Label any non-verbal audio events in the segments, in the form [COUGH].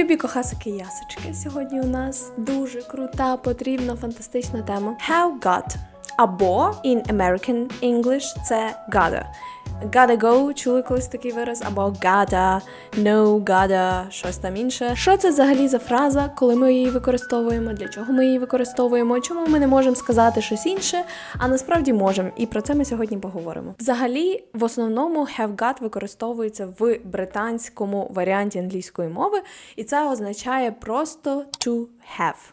Любі кохасики ясочки. Сьогодні у нас дуже крута, потрібна, фантастична тема. How got. Або in American English це gotta. Gotta go, чули колись такий вираз, або gotta, no, gotta, щось там інше. Що це взагалі за фраза, коли ми її використовуємо, для чого ми її використовуємо, чому ми не можемо сказати щось інше, а насправді можемо. І про це ми сьогодні поговоримо. Взагалі, в основному have got використовується в британському варіанті англійської мови, і це означає просто to have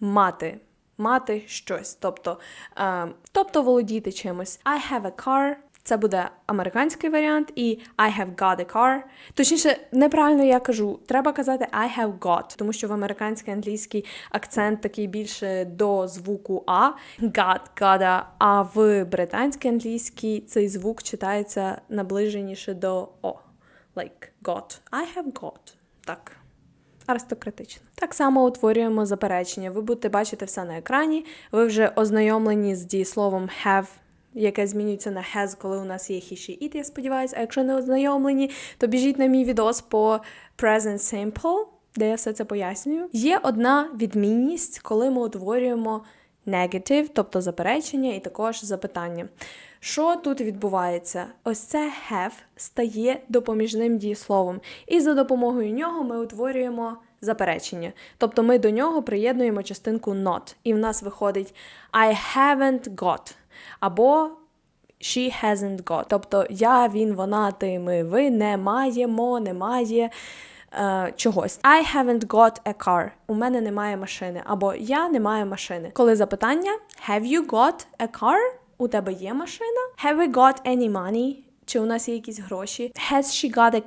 мати. Мати щось, тобто, е, тобто володіти чимось. I have a car. Це буде американський варіант, і I have got a car. Точніше, неправильно я кажу, треба казати I have got, тому що в американській англійській акцент такий більше до звуку А, got, gotta, а в британській англійській цей звук читається наближеніше до О. Like got. I have got. Так аристократично. Так само утворюємо заперечення. Ви будете бачити все на екрані. Ви вже ознайомлені з дієсловом have, яке змінюється на has, коли у нас є he, she, it, я сподіваюся. А якщо не ознайомлені, то біжіть на мій відос по present simple, де я все це пояснюю. Є одна відмінність, коли ми утворюємо negative, тобто заперечення, і також запитання. Що тут відбувається? Ось це have стає допоміжним дієсловом, і за допомогою нього ми утворюємо заперечення. Тобто ми до нього приєднуємо частинку not, і в нас виходить I haven't got або She hasn't got. Тобто я, він, вона, ти, ми, ви не маємо, немає е, чогось. I haven't got a car. У мене немає машини. Або я не маю машини. Коли запитання Have you got a car? У тебе є машина? Have we got any money? Чи у нас є якісь гроші? Has she got a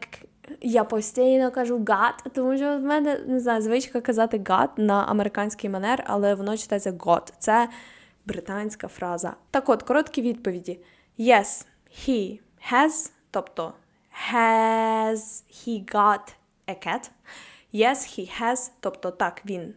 я постійно кажу got, тому що в мене не знаю, звичка казати got на американський манер, але воно читається got. Це британська фраза. Так от, короткі відповіді. Yes, he has, тобто has he got a cat? Yes, he has, тобто так, він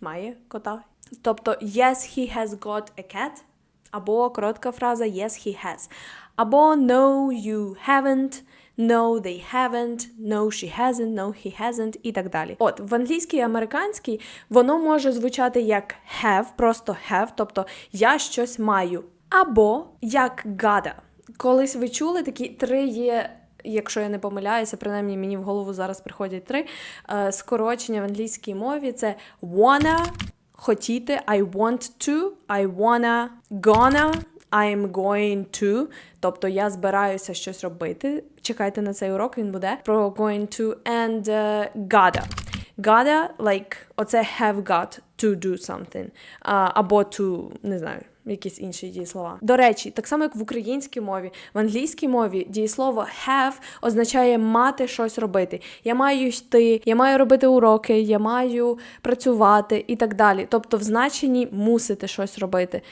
має кота. Тобто yes, he has got a cat. Або коротка фраза yes, he has. Або no, you haven't. No, they haven't, no, she hasn't, no, he hasn't і так далі. От в англійській і американській воно може звучати як have, просто have, тобто я щось маю. Або як gotta. Колись ви чули такі три є. Якщо я не помиляюся, принаймні мені в голову зараз приходять три е, скорочення в англійській мові це wanna, хотіти, I want to, I wanna, gonna, I'm going to. Тобто я збираюся щось робити. Чекайте на цей урок, він буде про going to and е, gotta. Gotta, like, оце have got to do something. А, або to, не знаю, якісь інші дієслова. До речі, так само як в українській мові, в англійській мові дієслово have означає мати щось робити. Я маю йти, я маю робити уроки, я маю працювати і так далі. Тобто в значенні мусити щось робити.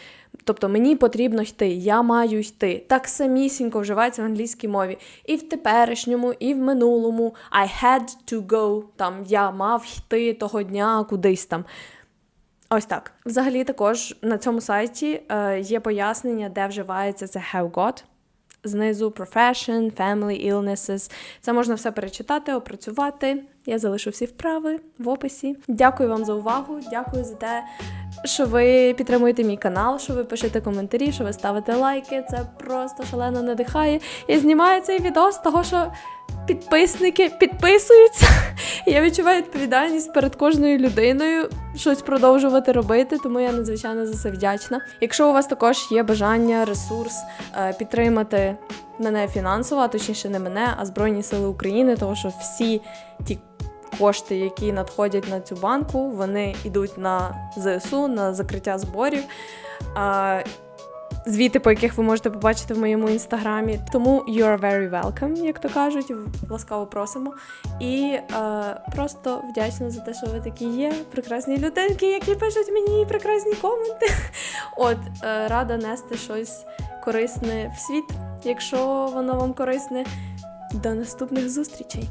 Тобто мені потрібно йти, я маю йти. Так самісінько вживається в англійській мові. І в теперішньому, і в минулому I had to go, там я мав йти того дня кудись там. Ось так. Взагалі, також на цьому сайті е, є пояснення, де вживається це have got. Знизу profession, family, illnesses. Це можна все перечитати, опрацювати. Я залишу всі вправи в описі. Дякую вам за увагу. Дякую за те, що ви підтримуєте мій канал, що ви пишете коментарі, що ви ставите лайки. Це просто шалено надихає. Я знімаю цей відео з того, що підписники підписуються. Я відчуваю відповідальність перед кожною людиною щось продовжувати робити, тому я надзвичайно за це вдячна. Якщо у вас також є бажання, ресурс е, підтримати мене фінансово, а точніше не мене, а Збройні Сили України, тому що всі ті кошти, які надходять на цю банку, вони йдуть на ЗСУ, на закриття зборів. Звіти, по яких ви можете побачити в моєму інстаграмі. Тому you are very welcome, як то кажуть, ласкаво просимо. І е, просто вдячна за те, що ви такі є. Прекрасні людинки, які пишуть мені прекрасні коменти. [LAUGHS] От, е, рада нести щось корисне в світ, якщо воно вам корисне. До наступних зустрічей!